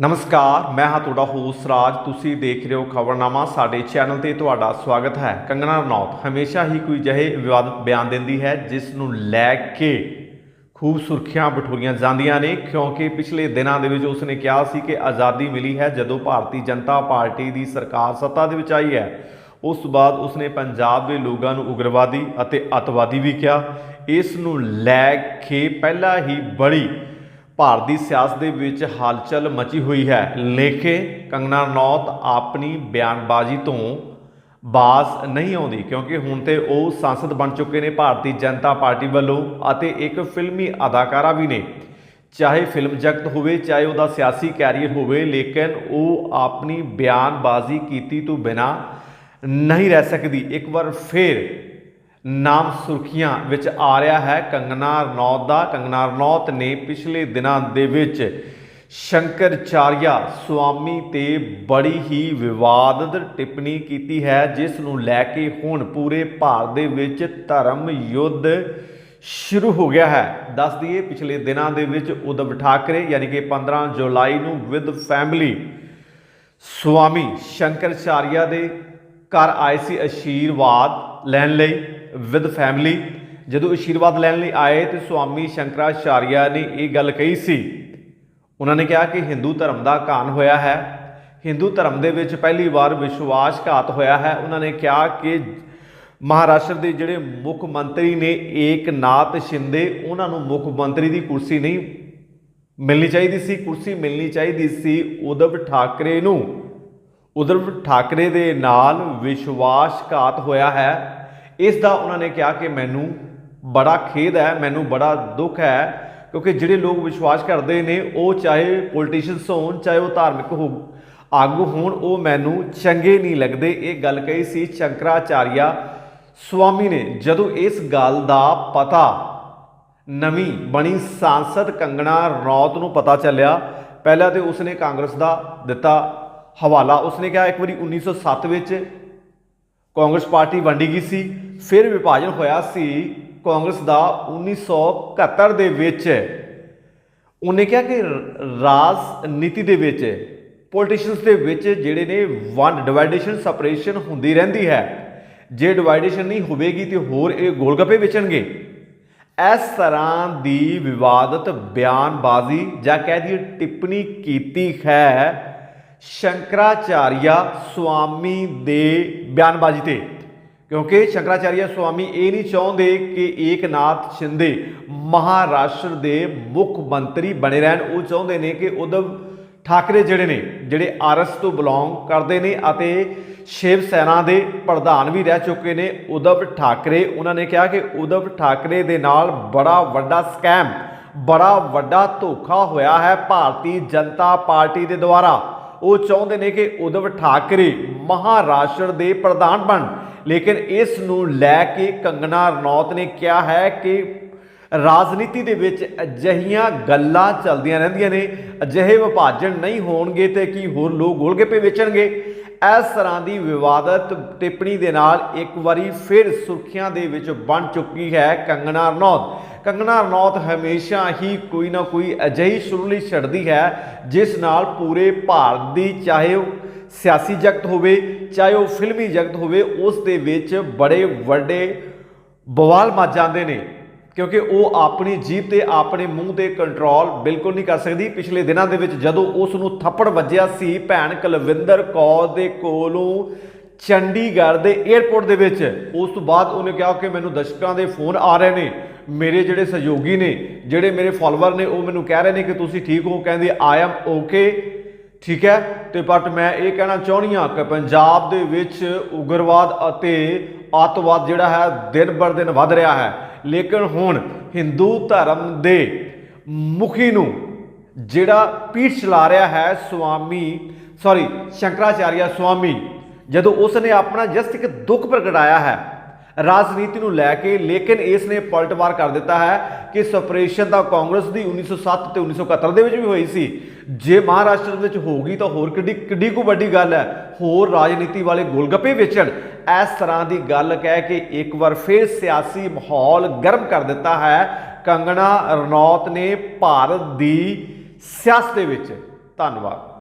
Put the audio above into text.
ਨਮਸਕਾਰ, ਮੈਂ ਹਾਂ ਤੁਹਾਡਾ ਹੋਸਟ ਰਾਜ। ਤੁਸੀਂ ਦੇਖ ਰਹੇ ਹੋ ਖਬਰਨਾਮਾ। ਸਾਡੇ ਚੈਨਲ ਤੇ ਤੁਹਾਡਾ ਸਵਾਗਤ ਹੈ। ਕੰਗਣਾ ਰਣੌਤ ਹਮੇਸ਼ਾ ਹੀ ਕੋਈ ਜਿਹੇ ਵਿਵਾਦਤ ਬਿਆਨ ਦਿੰਦੀ ਹੈ, ਜਿਸ ਨੂੰ ਲੈ ਕੇ ਖੂਬ ਸੁਰਖੀਆਂ ਬਠੋਰੀਆਂ ਜਾਂਦੀਆਂ ਨੇ, ਕਿਉਂਕਿ ਪਿਛਲੇ ਦਿਨਾਂ ਦੇ ਵਿੱਚ ਉਸਨੇ ਕਿਹਾ ਸੀ ਕਿ ਆਜ਼ਾਦੀ ਮਿਲੀ ਹੈ, ਜਦੋਂ ਭਾਰਤੀ ਜਨਤਾ ਪਾਰਟੀ ਦੀ ਸਰਕਾਰ ਸੱਤਾ ਦੇ ਵਿੱਚ ਆਈ ਹੈ। ਉਸ ਤੋਂ ਬਾਅਦ ਉਸਨੇ ਪੰਜਾਬ ਦੇ ਲੋਕਾਂ ਨੂੰ ਉਗਰਵਾਦੀ ਅਤੇ ਅਤਵਾਦੀ ਵੀ ਕਿਹਾ। ਇਸ ਨੂੰ ਲੈ ਕੇ ਪਹਿਲਾਂ ਹੀ ਬੜੀ ਭਾਰਤ ਦੀ ਸਿਆਸਤ ਦੇ ਵਿੱਚ ਹਲਚਲ ਮਚੀ ਹੋਈ ਹੈ। ਲੇਖੇ ਕੰਗਨਾ ਨੌਤ ਆਪਣੀ ਬਿਆਨਬਾਜ਼ੀ ਤੋਂ ਬਾਸ ਨਹੀਂ ਆਉਂਦੀ, ਕਿਉਂਕਿ ਹੁਣ ਤੇ ਉਹ ਸੰਸਦ ਬਣ ਚੁੱਕੇ ਨੇ, ਭਾਰਤੀ ਜਨਤਾ ਪਾਰਟੀ ਵੱਲੋਂ ਅਤੇ ਇੱਕ ਫਿਲਮੀ ਅਦਾਕਾਰਾ ਵੀ ਨੇ। ਚਾਹੇ ਫਿਲਮ ਜਗਤ ਹੋਵੇ, ਚਾਹੇ ਉਹਦਾ ਸਿਆਸੀ ਕੈਰੀਅਰ ਹੋਵੇ, ਲੇਕਿਨ ਉਹ ਆਪਣੀ ਬਿਆਨਬਾਜ਼ੀ ਕੀਤੀ ਤੋਂ ਬਿਨਾ ਨਹੀਂ ਰਹਿ ਸਕਦੀ। ਇੱਕ ਵਾਰ ਫੇਰ ਨਾਮ ਸੁਰਖੀਆਂ ਵਿੱਚ ਆ ਰਿਹਾ ਹੈ। ਕੰਗਨਾ ਰਣੌਤ ਦਾ, ਕੰਗਨਾ ਰਣੌਤ ਨੇ ਪਿਛਲੇ ਦਿਨਾਂ ਦੇ ਵਿੱਚ ਸ਼ੰਕਰਚਾਰਿਆ ਸੁਆਮੀ ਤੇ ਬੜੀ ਹੀ ਵਿਵਾਦਤ ਟਿੱਪਣੀ ਕੀਤੀ ਹੈ, ਜਿਸ ਨੂੰ ਲੈ ਕੇ ਹੁਣ ਪੂਰੇ ਭਾਰਤ ਦੇ ਵਿੱਚ ਧਰਮ ਯੁੱਧ ਸ਼ੁਰੂ ਹੋ ਗਿਆ ਹੈ। ਦੱਸ ਦਈਏ, ਪਿਛਲੇ ਦਿਨਾਂ ਦੇ ਵਿੱਚ ਉਦਵ ਠਾਕਰੇ ਯਾਨੀ ਕਿ 15 ਜੁਲਾਈ ਨੂੰ ਵਿਦ ਫੈਮਿਲੀ ਸੁਆਮੀ ਸ਼ੰਕਰਚਾਰਿਆ ਦੇ ਘਰ ਆਏ ਸੀ ਆਸ਼ੀਰਵਾਦ ਲੈਣ ਲਈ। ਵਿਦ ਫੈਮਿਲੀ ਜਦੋਂ ਆਸ਼ੀਰਵਾਦ ਲੈਣ ਲਈ ਆਏ ਤੇ ਸੁਆਮੀ ਸ਼ੰਕਰਾਚਾਰਿਆ ਨੇ ਇਹ ਗੱਲ ਕਹੀ ਸੀ। ਉਹਨਾਂ ਨੇ ਕਿਹਾ ਕਿ ਹਿੰਦੂ ਧਰਮ ਦਾ ਕਾਨ ਹੋਇਆ ਹੈ। ਹਿੰਦੂ ਧਰਮ ਦੇ ਵਿੱਚ ਪਹਿਲੀ ਵਾਰ ਵਿਸ਼ਵਾਸਘਾਤ ਹੋਇਆ ਹੈ। ਉਹਨਾਂ ਨੇ ਕਿਹਾ ਕਿ ਮਹਾਰਾਸ਼ਟਰ ਦੇ ਜਿਹੜੇ ਮੁੱਖ ਮੰਤਰੀ ਨੇ ਏਕਨਾਥ ਸ਼ਿੰਦੇ, ਉਹਨਾਂ ਨੂੰ ਮੁੱਖ ਮੰਤਰੀ ਦੀ ਕੁਰਸੀ ਨਹੀਂ ਮਿਲਣੀ ਚਾਹੀਦੀ ਸੀ। ਕੁਰਸੀ ਮਿਲਣੀ ਚਾਹੀਦੀ ਸੀ ਉਦਵ ਠਾਕਰੇ ਨੂੰ। ਉਦਵ ਠਾਕਰੇ ਦੇ ਨਾਲ ਵਿਸ਼ਵਾਸਘਾਤ ਹੋਇਆ ਹੈ। ਇਸ ਦਾ ਉਹਨਾਂ ਨੇ ਕਿਹਾ ਕਿ ਮੈਨੂੰ ਬੜਾ ਖੇਦ ਹੈ, ਮੈਨੂੰ ਬੜਾ ਦੁੱਖ ਹੈ, ਕਿਉਂਕਿ ਜਿਹੜੇ ਲੋਕ ਵਿਸ਼ਵਾਸ ਕਰਦੇ ਨੇ, ਉਹ ਚਾਹੇ ਪੋਲੀਟੀਸ਼ੀਅਨਸ ਹੋਣ, ਚਾਹੇ ਉਹ ਧਾਰਮਿਕ ਹੋ, ਆਗੂ ਹੋਣ, ਉਹ ਮੈਨੂੰ ਚੰਗੇ ਨਹੀਂ ਲੱਗਦੇ। ਇਹ ਗੱਲ ਕਹੀ ਸੀ ਸ਼ੰਕਰਾਚਾਰਿਆ ਸਵਾਮੀ ਨੇ। ਜਦੋਂ ਇਸ ਗੱਲ ਦਾ ਪਤਾ ਨਵੀਂ ਬਣੀ ਸਾਂਸਦ ਕੰਗਣਾ ਰੌਤ ਨੂੰ ਪਤਾ ਚੱਲਿਆ, ਪਹਿਲਾਂ ਤੇ ਉਸਨੇ ਕਾਂਗਰਸ ਦਾ ਦਿੱਤਾ ਹਵਾਲਾ। ਉਸਨੇ ਕਿਹਾ, ਇੱਕ ਵਾਰੀ 1907 ਵਿੱਚ ਕਾਂਗਰਸ ਪਾਰਟੀ ਵੰਡੀ ਗਈ ਸੀ। ਫਿਰ ਵਿਭਾਜਨ ਹੋਇਆ ਸੀ ਕਾਂਗਰਸ ਦਾ 1971 ਦੇ ਵਿੱਚ। ਉਹਨੇ ਕਿਹਾ ਕਿ ਰਾਜਨੀਤੀ ਦੇ ਵਿੱਚ ਪੋਲੀਟੀਸ਼ੀਅਨਸ ਦੇ ਵਿੱਚ ਜਿਹੜੇ ਨੇ ਵਨ ਡਿਵਾਈਡੇਸ਼ਨ ਸੈਪਰੇਸ਼ਨ ਹੁੰਦੀ ਰਹਿੰਦੀ ਹੈ। ਜੇ ਡਿਵਾਈਡੇਸ਼ਨ ਨਹੀਂ ਹੋਵੇਗੀ ਤੇ ਹੋਰ ਇਹ ਗੋਲਗੱਪੇ ਵੇਚਣਗੇ। ਇਸ ਤਰ੍ਹਾਂ ਦੀ ਵਿਵਾਦਤ, ਬਿਆਨਬਾਜ਼ੀ ਜਾਂ ਕਹਿ ਦਈਏ ਟਿੱਪਣੀ ਕੀਤੀ ਹੈ ਸ਼ੰਕਰਾਚਾਰੀਆ ਸੁਆਮੀ ਦੇ ਬਿਆਨਬਾਜ਼ੀ ਤੇ। ਕਿਉਂਕਿ ਸ਼ੰਕਰਾਚਾਰੀਆ ਸੁਆਮੀ ਇਹ ਨਹੀਂ ਚਾਹੁੰਦੇ ਕਿ ਏਕਨਾਥ ਸ਼ਿੰਦੇ ਮਹਾਰਾਸ਼ਟਰ ਦੇ ਮੁੱਖ ਮੰਤਰੀ ਬਣੇ ਰਹਿਣ। ਉਹ ਚਾਹੁੰਦੇ ਨੇ ਕਿ ਉਦਵ ਠਾਕਰੇ ਜਿਹੜੇ ਨੇ, ਜਿਹੜੇ ਆਰਐਸ ਤੋਂ ਬਿਲੋਂਗ ਕਰਦੇ ਨੇ ਅਤੇ ਸ਼ਿਵ ਸੈਨਾ ਦੇ ਪ੍ਰਧਾਨ ਵੀ ਰਹਿ ਚੁੱਕੇ ਨੇ ਉਦਵ ਠਾਕਰੇ। ਉਹਨਾਂ ਨੇ ਕਿਹਾ ਕਿ ਉਦਵ ਠਾਕਰੇ ਦੇ ਨਾਲ ਬੜਾ ਵੱਡਾ ਸਕੈਮ, ਬੜਾ ਵੱਡਾ ਧੋਖਾ ਹੋਇਆ ਹੈ ਭਾਰਤੀ ਜਨਤਾ ਪਾਰਟੀ ਦੇ ਦੁਆਰਾ। ਉਹ ਚਾਹੁੰਦੇ ਨੇ ਕਿ ਉਦਵ ਠਾਕਰੇ ਮਹਾਰਾਸ਼ਟਰ ਦੇ ਪ੍ਰਧਾਨ ਬਣ। ਲੇਕਿਨ ਇਸ ਨੂੰ ਲੈ ਕੇ ਕੰਗਨਾ ਰਣੌਤ ਨੇ ਕਿਹਾ ਹੈ ਕਿ ਰਾਜਨੀਤੀ ਦੇ ਵਿੱਚ ਅਜਿਹੀਆਂ ਗੱਲਾਂ ਚੱਲਦੀਆਂ ਰਹਿੰਦੀਆਂ ਨੇ, ਅਜਿਹੇ ਵਿਭਾਜਨ ਨਹੀਂ ਹੋਣਗੇ ਤੇ ਕੀ ਹੋਰ ਲੋਕ ਗੋਲਗੱਪੇ ਵੇਚਣਗੇ? ਇਸ ਤਰ੍ਹਾਂ ਦੀ ਵਿਵਾਦਤ ਟਿੱਪਣੀ ਦੇ ਨਾਲ ਇੱਕ ਵਾਰੀ ਫਿਰ ਸੁਰਖੀਆਂ ਦੇ ਵਿੱਚ ਬਣ ਚੁੱਕੀ ਹੈ ਕੰਗਨਾ ਰਣੌਤ। ਕੰਗਨਾ ਰਣੌਤ ਹਮੇਸ਼ਾ ਹੀ ਕੋਈ ਨਾ ਕੋਈ ਅਜਿਹੀ ਸੁਰਲੀ ਛੱਡਦੀ ਹੈ, ਜਿਸ ਨਾਲ ਪੂਰੇ ਭਾਰਤ ਦੀ ਚਾਹੇ ਉਹ ਸਿਆਸੀ ਜਗਤ ਹੋਵੇ, ਚਾਹੇ ਉਹ ਫਿਲਮੀ ਜਗਤ ਹੋਵੇ, ਉਸ ਦੇ ਵਿੱਚ ਬੜੇ ਵੱਡੇ ਬਵਾਲ ਮਚ ਜਾਂਦੇ ਨੇ, ਕਿਉਂਕਿ ਉਹ ਆਪਣੀ ਜੀਭ ਤੇ, ਆਪਣੇ ਮੂੰਹ ਤੇ ਕੰਟਰੋਲ ਬਿਲਕੁਲ ਨਹੀਂ ਕਰ ਸਕਦੀ। ਪਿਛਲੇ ਦਿਨਾਂ ਦੇ ਵਿੱਚ ਜਦੋਂ ਉਸ ਨੂੰ ਥੱਪੜ ਵੱਜਿਆ ਸੀ, ਭੈਣ ਕੁਲਵਿੰਦਰ ਕੌਰ ਦੇ ਕੋਲੋਂ ਚੰਡੀਗੜ੍ਹ ਦੇ 에ਅਰਪੋਰਟ ਦੇ ਵਿੱਚ, ਉਸ ਤੋਂ ਬਾਅਦ ਉਹਨੇ ਕਿਹਾ ਕਿ ਮੈਨੂੰ ਦਰਸ਼ਕਾਂ ਦੇ ਫੋਨ ਆ ਰਹੇ ਨੇ, ਮੇਰੇ ਜਿਹੜੇ ਸਹਿਯੋਗੀ ਨੇ, ਜਿਹੜੇ ਮੇਰੇ ਫਾਲੋਅਰ ਨੇ, ਉਹ ਮੈਨੂੰ ਕਹਿ ਰਹੇ ਨੇ ਕਿ ਤੁਸੀਂ ਠੀਕ ਹੋ, ਕਹਿੰਦੇ ਆਈ ਐਮ ਓਕੇ ਠੀਕ ਹੈ? ਤੇ ਬਟ ਮੈਂ ਇਹ ਕਹਿਣਾ ਚਾਹੁੰਦੀ ਹਾਂ ਕਿ ਪੰਜਾਬ ਦੇ ਵਿੱਚ ਉਗਰਵਾਦ ਅਤੇ ਆਤਵਾਦ ਜਿਹੜਾ ਹੈ, ਦਿਨ ਬਰ ਦਿਨ ਵੱਧ ਰਿਹਾ ਹੈ। ਲੇਕਿਨ ਹੁਣ ਹਿੰਦੂ ਧਰਮ ਦੇ ਮੁਖੀ ਨੂੰ ਜਿਹੜਾ ਪੀਠ ਚਲਾ ਰਿਹਾ ਹੈ ਸੁਆਮੀ ਸੌਰੀ ਸ਼ੰਕਰਾਚਾਰਿਆ ਸੁਆਮੀ, ਜਦੋਂ ਉਸ ਨੇ ਆਪਣਾ ਜਸਟ ਇੱਕ ਦੁੱਖ ਪ੍ਰਗਟਾਇਆ ਹੈ ਰਾਜਨੀਤੀ ਨੂੰ ਲੈ ਕੇ, ਲੇਕਿਨ ਇਸ ਨੇ ਪਲਟਵਾਰ ਕਰ ਦਿੱਤਾ ਹੈ ਕਿ ਸਪਰੇਸ਼ਨ ਤਾਂ ਕਾਂਗਰਸ ਦੀ 1907 ਤੇ 1971 ਦੇ ਵਿੱਚ ਵੀ ਹੋਈ ਸੀ। ਜੇ ਮਹਾਰਾਸ਼ਟਰ ਵਿੱਚ ਹੋਗੀ ਤਾਂ ਹੋਰ ਕਿੱਡੀ ਕਿੱਡੀ ਕੋ ਵੱਡੀ ਗੱਲ ਹੈ। ਹੋਰ ਰਾਜਨੀਤੀ ਵਾਲੇ ਗੋਲਗੱਪੇ ਵੇਚਣ। ਇਸ ਤਰ੍ਹਾਂ ਦੀ ਗੱਲ ਕਹਿ ਕੇ ਇੱਕ ਵਾਰ ਫਿਰ ਸਿਆਸੀ ਮਾਹੌਲ ਗਰਮ ਕਰ ਦਿੱਤਾ ਹੈ। ਕੰਗਣਾ ਰਣੌਤ ਨੇ ਭਾਰਤ ਦੀ ਸਿਆਸਤ ਦੇ ਵਿੱਚ। ਧੰਨਵਾਦ।